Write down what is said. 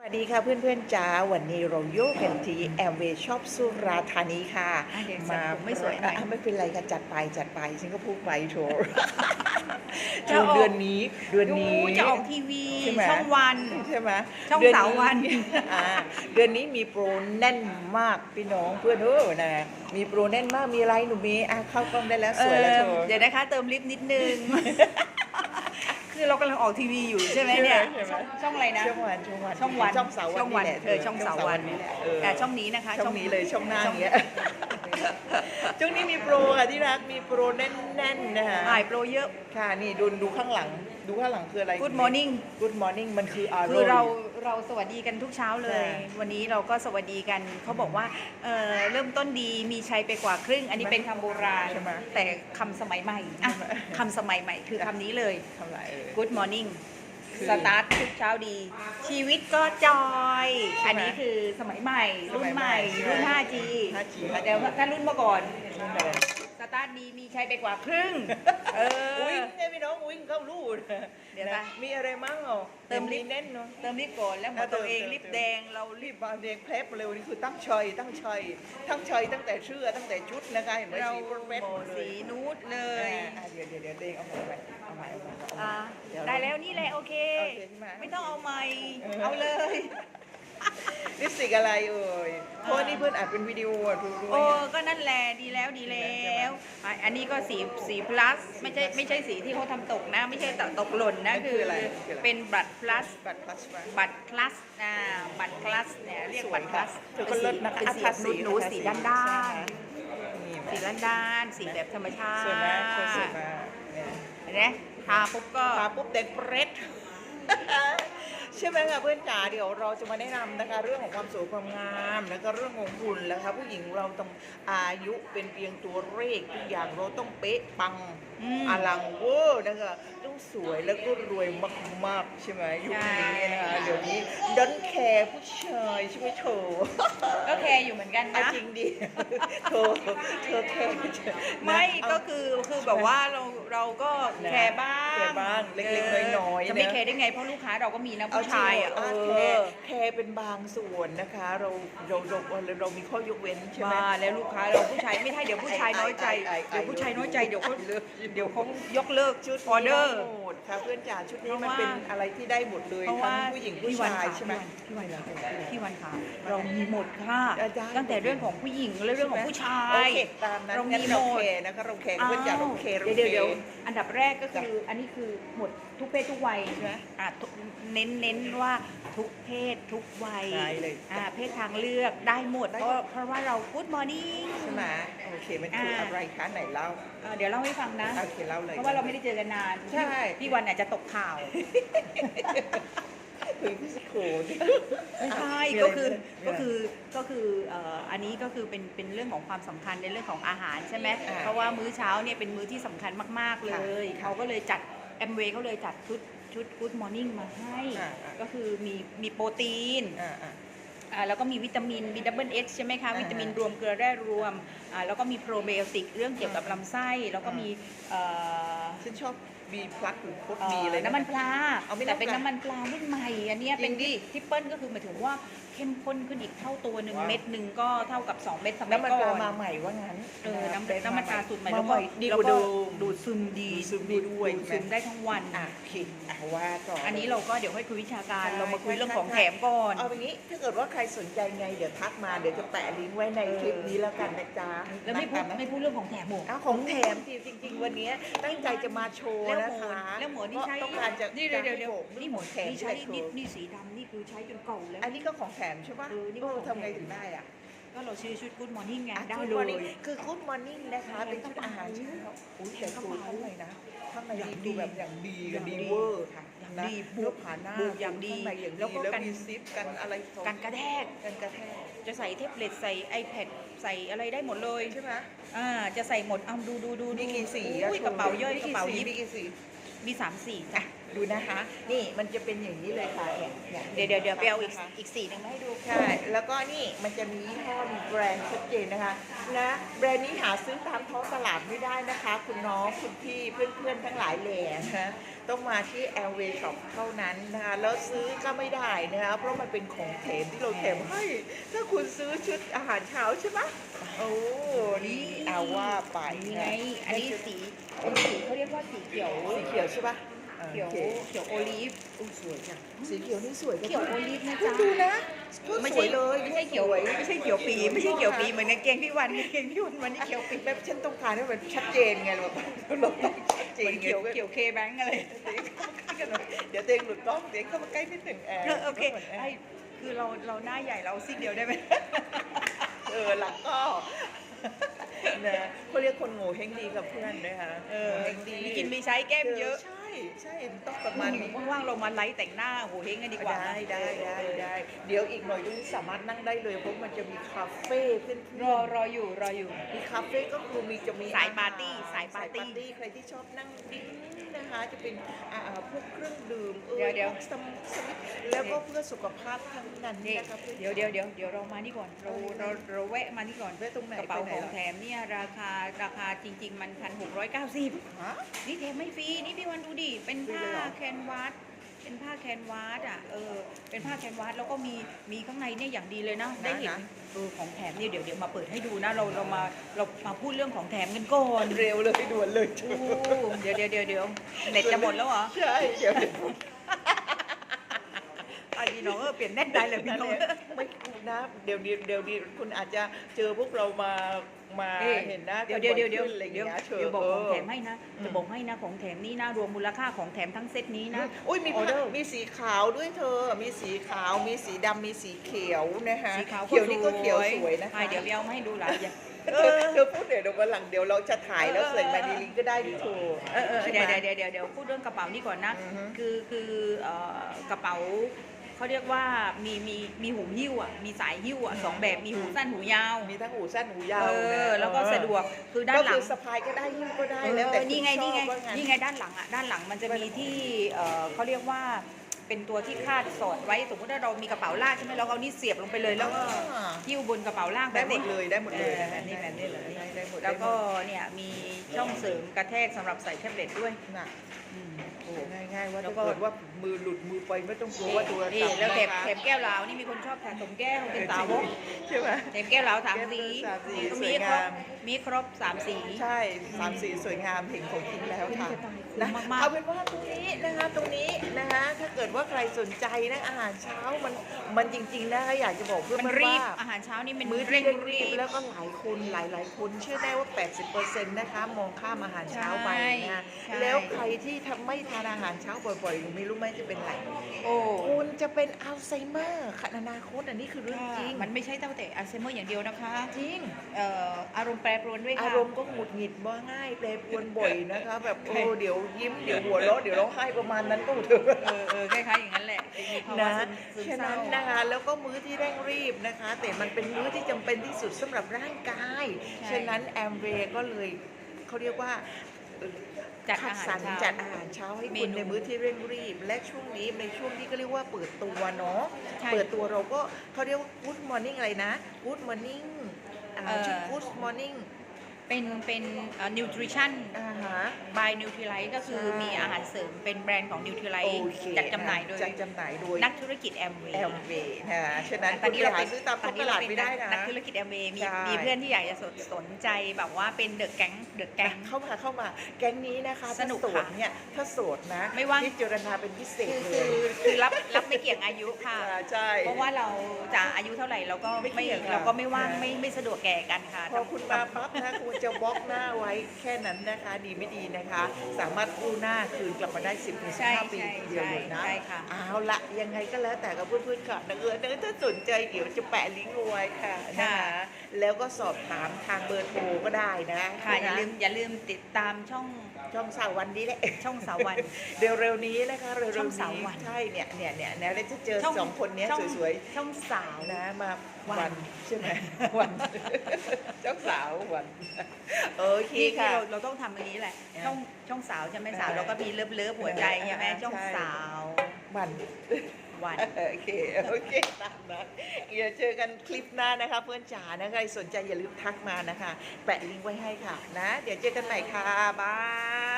สวัสดีค่ะเพื่อนๆจ้าวันนี้เราโยกกันที่แอมเวย์ช็อปสุราษฎร์ธานีค่ะ อะเดี๋ยวใส่ผมไม่สวยหน่อย อะไม่เป็นไรค่ะจัดไปจัดไปฉันก็พูดไปโชว์จะโชอว์อกเดือนนี้เดือนนี้ ดูจะออกทีวีใช่ไหม ช่องวัน ใช่ไหมช่องดืเสาร์วัน อ่าเดือนนี้มีโปรแน่นมากพี่น้องเพื่อนเออนะมีโปรแน่นมากมีอะไรหนูมีอะเข้ากล้องได้แล้วสวยแล้วโชว์เดี๋ยวนะคะ เติมลิฟต์นิดนึง คือเรากำลังออกทีวีอยู่ใช่ไหมเนี่ยใช่ไหม ช่องช่องอะไรนะ ช่องวันช่องวันช่องวันช่องเสาร์วันช่องวันนี่แหละเออช่องเสาร์วันนี่แหละเออแต่ช่องนี้นะคะช่องนี้เลยช่องหน้าอย่างเงี้ย ช่วงนี้มีโปรค่ะที่รักมีโปรแน่นๆนะคะถ่ายโปรเยอะ ค่ะนี่ดูดูข้างหลัง ดูข้างหลังคืออะไร Good morning Good morning มันคืออารมณ์คือเราเราสวัสดีกันทุกเช้าเลย ใช่วันนี้เราก็สวัสดีกันเขาบอกว่าเอ่อเริ่มต้นดีมีชัยไปกว่าครึ่ง อันนี้เป็นคำโบราณ ใช่ไหมแต่คำสมัยใหม่อะใช่ไหม คำสมัยใหม่คือคำนี้เลย ทำไรเออ Good morning คือ สตาร์ททุกเช้าดี ชีวิตก็จอยใช่ไหมอันนี้คือสมัยใหม่ รุ่นใหม่สมัยใหม่รุ่น 5G 5G 5G แต่ว่าถ้ารุ่นเมื่อก่อนนี่เลยสตาร์ทดีมีชัยไปกว่าครึ่ง เออวิ่งเนี่ยพี่น้องวิ่งเข้ารูดเดี๋ยวนะ มีอะไรมั่งอะเติมลิฟต์แน่นเนาะ เติมลิฟต์ก่อนแล้วหมดตัวเองเติมลิฟต์แดงเราลิรีฟบมาเด็กเพลฟเร็วนี่คือตั้งชัยตั้งชัยตั้งชัยตั้งแต่เชื่อตั้งแต่ชุดนะคะเห็นไหมเราสีเพชรหมดเลสียนูดเลเอยอเดี๋ยวเดี๋ยวเดี๋ยวเด้งเอาใหม่เอาใหม่เอาใหม่เอาใหม่อะเยวได้แล้วนี่แหละโอเคโอเคใช่ไหมไม่ต้องเอาใหม่เออเอาเลย ลิปสติกอะไรเอ่ยเพราะว่านี่เพื่อนอัดเป็นวิดีโออะดูด้วโอ้ยก็นั่นแหละดีแล้วดีแล้วอะอันนี้ก็สีสี plus ไม่ใช่ไม่ใช่สีที่เขาทำตกนะ ไม่ใช่ตกหล่นนะมันคืคือออะไรคืออะไรเป็นบัตร plus บัตรพลัสมาบัตร plus อ่าบัตร plus เนี่ยเรียกบัตร plus เธอก็เลิศนะคะเป็นสีอะหนูหนูทาสีด้านด้านนี่สีด้านด้านสีแบบธรรมชาติสวยไหมสวยมากเนี่ยเห็นไหมทาปุ๊บก็ มาปุ๊บเด็กเปรต ใช่ไหมคะเพื่อนจ๋าเดี๋ยวเราจะมาแนะนำนะคะ เรื่องของความสวยความงามแล้วก็เรื่องของหุ่นนะคะผู้หญิงเราต้องอายุเป็นเพียงตัวเลขทุกอย่างเราต้องเป๊ะปังอืม อลังเวอร์นะคะต้องสวยแล้วก็รวยมากๆใช่ไหมยุคนี้นะคะใช่เดี๋ยวนี้ดันแคร์ผู้ชายใช่ไหมเธอ ก็แคร์อยู่เหมือนกันเอานะ จริงดิ เธอเธอแคร์ไม่นะก็คือคือแบบว่าเราเราก็นะแคร์บ้างแคร์บ้างเล็กๆน้อยๆจะไม่นะแคร์ได้ไงเพราะลูกค้าเราก็มีนะเอาผู้จริงชายอะเหรเอแคอ ร์แคร์เป็นบางส่วนนะคะเราเราเราเรามีข้อยกเว้นใช่ไหม มาแล้วลูกค้าเราผู้ชายไม่ให้เดี๋ยวผู้ชายน้อยใจไอ้ไอ้ไอ้เดี๋ยวผู้ชายน้อยใจเดี๋ยวเขาเลิกเดี๋ยวเขายกเลิกชุดออเดอร์หมดค่ะเพื่อนจ๋าชุดนี้เพราะมันว่าเป็นอะไรที่ได้หมดเลยเพราะทั้ว่างผู้หญิงผู้พี่วันชายค่ะใช่ไหมพี่วันค่ะพี่วันค่ะ เรามีหมดค่ะอาจารย์ตั้งแต่เรื่องของผู้หญิงและเรื่องของผู้ชาโอยเคตามนั้นเรามีงั้นเราหมดแคร์นะคะเราแคร์เพื่อนจ๋าเราแคร์เราเดี๋ยวแคเดี๋ยวร์อันดับแรกก็คืออันนี้คือหมดทุกเพศทุกวัยใช่ไหมอะทุกเน้นเน้นว่าทุกเพศทุกวัยได้เลยอะเพศทางเลือกได้หมดได้เพหมดราะเพราะว่าเรา Good morning ใช่ไหมโอเคมันคืออะไรคะไหนเล่าเอ่อเดี๋ยวเล่าให้ฟังนะโอเคเล่าเลยเพราะว่าเราไม่ได้เจอกันนาน ใช่พี่วันอาจจะตกข่าวคือพิสโคดไม่ใช่มีะไรก็คือมีะไรก็คือก็คือเอ่ออันนี้ก็คือเป็นเป็นเรื่องของความสำคัญในเรื่องของอาหารใช่ไหมอ่าเพราะว่ามื้อเช้าเนี่ยเป็นมื้อที่สำคัญมาก ๆ เลยค่ะเขาก็เลยจัดแอมเวย์เขาเลยจัดชุดชุด Good Morning มาให้ อ่าอ่า ก็คือมีมีโปรตีนอ่าอ่า อ่าแล้วก็มีวิตามิน B double X ใช่ไหมคะ อ่าวิตามินรวมเกลือแร่รวมอ่าแล้วก็มีโปรไบโอติกเรื่องเกี่ยวกับลำไส้ แล้วก็อ่ามีมีเอ่อ ฉันชอบ บีพลัสหรือโคตรเอ่บีอเลยะน้ำมันปลาเอาไม่แต่เป็นน้ำปลาน้ำมันปลารุ่นใหม่อันเนี้ยเป็นจริงดิทิปเปิลก็คือหมายถึงว่าเข้มข้นขึ้นอีกเท่าตัวหนึ่งว้าว เม็ดหนึ่งก็เท่ากับ 2 เม็ดสมัยน้ำมันปก่ลาอนมาใหม่ว่างั้นเออน้ำเป็น้ำมันปลาสูตรใหม่มาแล้วใหก็ม่ดีกแล้วว่าก็เดิมดูดซึมดีดูดซึมดีด้วยดูดซึมใช่ไหม ได้ทั้งวัน อะคิดอะว่าก่อนอันนี้เราก็เดี๋ยวให้คุยวิชาการใช่เรามาคุยเรื่องของใช่ แถมก่อน เอาอย่างนี้ถ้าเกิดว่าใครสนใจไงเดี๋ยวทักมาเดี๋ยวจะแปะลิงก์ไว้ในคลิปนี้แล้วกันนะจ๊ะแล้วไม่พูดนะคะไม่พูดเรื่องของแถมหมวกอ้าวของแถมสิจริง ๆ วันนี้ตั้งใจจะมาโชว์แล้วนะหมวคะ แล้วหมวนี่ใช้เพราะต้องการจะนี่เดี๋ยวเดี๋ยวจะเดี๋ยวให้ผมนี่หมวแถมนี่ใช้ที่นี่ไหนนี่สีดำนี่คือใช้จนเก่าแล้ว อันนี้ก็ของแถมใช่ปะเออนี่ก็โอ้ของแถมทำไงถึงได้อะก็เราชื่อชุด Good Morning ไงอะได้ Good เล Morning ยคือ Good Morning นะคะ เป็นชุดอาหารเช้าอุ้ยแต่ตัวข้างในนะข้างในอย่างดูดีแบบอย่างดีอย่างดีดีเวอร์ค่ะอย่างนะดีเนื้อผ่าหน้าบุกอย่างดีข้างในอย่างดีแล้แล้ววก็ก็กันมีซิปกันอะไรสองกันกระแทกกันกระแทกจะใส่เทปเล็ตใส่ iPad ใส่อะไรได้หมดเลยใช่ไหมอ่าจะใส่หมดเอาดูดูดูมีกี่สีอุ้ยกระเป๋าย่อยกระเป๋ายิบมีกี่สีมีสามสีอะดูนะคะ นี่มันจะเป็นอย่างนี้เลยค่ะเนี่ยนี่เดี๋ยวเดี๋ยวเดี๋ยวไปเอาอีกนะคะอีกสีหนึ่งมาให้ดูใช่ แล้วก็นี่มันจะมียี่ห้อมีแบรนด์ชัดเจนนะคะนะแบรนด์นี้หาซื้อตามท้องตลาดไม่ได้นะคะ คุณน้องคุณพี่เพื่อนๆทั้งหลายแหล่นะคะ ต้องมาที่ l w Shop เท่านั้นนะคะแล้วซื้อก็ไม่ได้นะคะเพราะมันเป็นของแถมที่เราแถมให้ถ้าคุณซื้อชุดอาหารเช้าใช่ไหมโอ้นี่เอาว่าไปนี่นะไงอันนี้สีเป็นสีเขาเรียกว่าสีเขียวสีเขียวใช่ปะเขียวโอคเขียวโอลีฟอุ้ยสวยจังสีเขียวนี่สวยจังเขียวโอลีฟนะคุณจ๊ะดูนะไม่สใช่วยเลยไม่ใช่เขียวสวยไม่ใช่เขียวปีไม่ใช่เขียวปีเหมือนกางเกงพี่วันกางเกงพี่วันวันนี้เขียวปีแบบฉันต้องการให้มันชัดเจนไงเราเราต้องชัดเจเหมืนอนไงเขียวเขียวเคแบงอะไรเดี๋ยวเตงหลุดกล้องเตงเข้ามาใกล้นิดหนึ่งแอร์เออโอเคไอ้คือเราเราหน้าใหญ่เราซิ่เดียวได้ไหมเออแล้วก็นะเขาเรียกคนโง่เฮงดีกับเพื่อนด้วยค่ะเออเฮงดีมีกินมีใช้แก้มเยอะ ใช่ใช่ต้องประมาณนี้ว่างๆเรามาไลฟ์แต่งหน้าโหเฮงกันดีกว่าได้ได้ได้ได้เดี๋ยวอีกหน่อยตรงนี้สามารถนั่งได้เลยเพราะมันจะมีคาเฟ่ขึ้นรอรออยู่รออยู่มีคาเฟ่ก็คือมีจะมีสายปาร์ตี้อหสายปาร์ตี้ใครที่ชอบนั่งดิ้งนะคะ จะเป็นอ่าพวกเครื่องดื่มเอเดี๋ยวอเดี๋ยวพวกสมสมิธแล้วก็เพื่อสุขภาพทั้งนั้นนี่นะคะพื่อน เดี๋ยวเดี๋ยวเดี๋ยวเดี๋ยวเรามานี่ก่อนเราเราเราแวะมานี่ก่อนแวะตรงไหนกระเป๋าไปไหนของล่ะแถมเนี่ยราคาราคาจริง ๆ มันพันหกร้อยเก้าสิบฮะ นี่แถมไม่ฟรีนี่พี่วันดูดิเป็นฟรีผ้าเลยเหรอแคนวาส เป็นผ้าแคนวาสอะเออเป็นผ้าแคนวาสแล้วก็มีมีข้างในเนี่ยอย่างดีเลยนะได้เห็นเออของแถมเนี่ยเดี๋ยวเดี๋ยวมาเปิดให้ดูนะ เราเรามาเรามาพูดเรื่องของแถมกันก่อนเร็วเลยด่วนเลยโอ้เดี๋ยวเดี๋ยวเดี๋ยวเดี๋ยวเน็ตจะหมดแล้วเหรอ ใช่เดี๋ยวเดี๋ยวอะ พี่น้องเออเปลี่ยนเน็ตได้เลยพี่นั่นน้องแหละไม่นะเดี๋ยวเดี๋ยวเดี๋ยวนี้คุณอาจจะเจอพวกเรามามาเอ๊ะเห็นหน้าเดี๋ยวเดี๋ยวเดี๋ยวเดี๋ยวอะไรอย่างเดี๋ยวเงี้ยเชิญเดี๋ยวบอกของแถมเให้นะอืมจะบอกให้นะของแถมนี้นะรวมมูลค่าของแถมทั้งเซตนี้นะอุ้ยมีออผ้าเดอร์มีสีขาวด้วยเธอ มีสีขาวมีสีดำมีสีเขียวนะคะสีขาวเขียวนี่ก็เขียวสวยนะคะอ่เดี๋ยวไปเอามาให้ดูหลายอย่างเออเธอพูดเดี๋ยวเดี๋ยววันหลังเดี๋ยวเราจะถ่ายแล้วใส่มาในลิงก์ก็ได้ดิเธอเออเออใช่เดี๋ยวไหมเดี๋ยวเดี๋ยวเดี๋ยวพูดเรื่องกระเป๋านี่ก่อนนะอือฮึคือคือเอ่อกระเป๋า เขาเรียกว่ามีมีมีหูหิ้วอะมีสายหิ้วอะสองแบบมีหูสั้นหูยาว มีทั้งหูสั้นหูยาวเอนะอแล้วก็สะดวกคือด้านก็หลัคืงอสะพายก็ได้ยิ้มก็ได้เออแล้วแต่นี่ไงคุณนี่ไงชอบว่างั้นนี่ไงด้านหลังอะด้านหลังมันจะมีที่เอ่อเขาเรียกว่าเป็นตัวที่คาดสอดไว้สมมติถ้าเรามีกระเป๋าลากใช่ไหมเราก็เอานี่เสียบลงไปเลยแล้วก็อ่าหิ้วบนกระเป๋าลากแบได้บหมนี้ดเลยได้หมดเลยเออแบบนี้แบบนี้เลยได้ได้หมดแล้วก็ได้หมดเนี่ยมีช่องเสริมกระแทกสำหรับใส่แท็บเล็ตด้วยน่ะอืมโอ้ ง่ายๆว่าแล้ถ้าวก็เกิดว่ามือหลุดมือไปไม่ต้องกลัวว่าโทรนี่ศัพท์แล้วแถมนะคะแถมแก้วเหลานี่มีคนชอบสะสมแก้วเป็นสาวกใช่ไหม แถมแก้วเหลาสามแก้วสีสามสีมีสวยครบงามมีครบสามสี ใช่สามสีสวยงามเห็นของจริงแล้วค่ะคุ้มจะตายคุ้มนะมากๆเอาเป็นว่าตรงนี้นะคะตรงนี้นะคะถ้าเกิดว่าใครสนใจนะอาหารเช้ามันมันจริงๆนะคะอยากจะบอกเพื่อนมันๆรีบว่าอาหารเช้านี่มันมื้อเร่ที่งเร่งรีรีบบแล้วก็หลายคนหลายหลายๆคนเชื่อได้ว่า 80%นะคะมองข้ามอาหารเช้าไปนะใช่แล้วใครที่ทำไม่ทานอาหารเช้าบ่อยๆไม่รู้ไหมจะเป็นไรโอ้คุณจะเป็นอัลไซเมอร์ขนานาคตอันนี้คือเรื่องจริงมันไม่ใช่ตั้งแต่อัลไซเมอร์อย่างเดียวนะคะจริงเอ่ออารมณ์แปรปรวนด้วยค่ะอารมณ์ก็หงุดหงิดบ่ง่ายแปรปรวนบ่อยนะคะแบบโอ้เดี๋ยวยิ้มเดี๋ยวหัวเราะเดี๋ยวร้องไห้ประมาณนั้นก็เถอะเออเออคล้ายๆอย่างนั้นแหละมีภาวะนะซึมซึมฉะเศร้านั้นนะคะแล้วก็มื้อที่เร่งรีบนะคะ แต่มันเป็นมื้อที่จำเป็นที่สุดสำหรับร่างกายใช่ฉะนั้นแอมเวย์ก็เลยเขาเรียกว่าเอ่อจัดคัอาดหารสรรเช้าจัดอาหารเช้าให้เมคุณนูในมื้อที่เร่งรีบ และช่วงนี้ในช่วงที่ก็เรียกว่าเปิดตัวเนาะใช่เปิดตัวเราก็เขาเรียกว่า good morning อะไรนะ good morning อ่าเอ่อชุด good morning เป็นเป็นนิวทริชั่นอ่าฮะ บายนิวทริไลท์ก็คือใช่ มีอาหารเสริมเป็นแบรนด์ของนิวทริไลโอท์เคจัดจำหน่ายโดยจัดจำหน่ายโดยนักธุรกิจแอมเวย์แอมเวย์นะคะฉะนั้นตอนนี้เราคุณไปเป็นหาซื้อตามท้องตลาดไม่ได้นะ นักธุรกิจแอมเวย์มีใช่ มีเพื่อนที่อยากจะสนสนใจแบบว่าเป็นเดอะแก๊งเดอะแก๊ง เข้ามาเข้ามาแก๊งนี้นะคะสนุกถ้าโสดค่ะเนี่ยถ้าโสดนะไม่ว่าง พิจารณาเป็นพิเศษคือเลคือยคือรับรับไม่เกี่ยงอายุค่ะ อ่าใช่ เพราะว่าเราจะอายุเท่าไหร่เราก็ไม่ไม่เกี่ยงค่ะ เราก็ไม่ว่างอ่าไม่ไม่สะดวกแก่กันค่ะพอคุณมาปั๊บนะคุณจะบล็อกหน้าไว้แค่นั้นนะคะ ดีไม่ดีนะคะ สามารถกู้หน้าคืนกลับมาได้ 10ถึงใช่15ปีใช่ทีเดียวเลยนะใช่ค่ะเอาละยังไงก็แล้วแต่กับเพื่อนๆค่ะนะเออเนอะถ้าสนใจเดี๋ยวจะแปะลิงก์เอาไว้ค่ะนะคะแล้วก็สอบถามทางเบอร์โทรก็ได้นะค่ะอย่านะลืมอย่าลืมติดตามช่องอช่องสาววันนี้แหละช่องสาววันเดี๋ยวเร็วนี้นะคะเร็วช่องๆสาวนี้วันใช่เนี่ยเนี่ยเนี่ยเนี่ยเราจะเจอช่องสองคนเนี้ยช่องสวยช่องสาวๆนะมา วันวันใช่ไหมวันช่องสาววันโอเคที่ที่ค่ะ เราเราต้องทำอันนี้แหละอ่าช่องช่องสาวใช่ไหมสาวอ่าเราก็มีเลิฟเลิฟหัวใจใช่ไหมอ่าช่องใช่ สาววัน วัน โอเค โอเค ตามนะเดี๋ยวเจอกันคลิปหน้านะคะ เพื่อนจ๋านะใครสนใจอย่าลืมทักมานะคะ แปะลิงก์ไว้ให้ค่ะนะ เดี๋ยวเจอกันใหม่ค่ะ บาย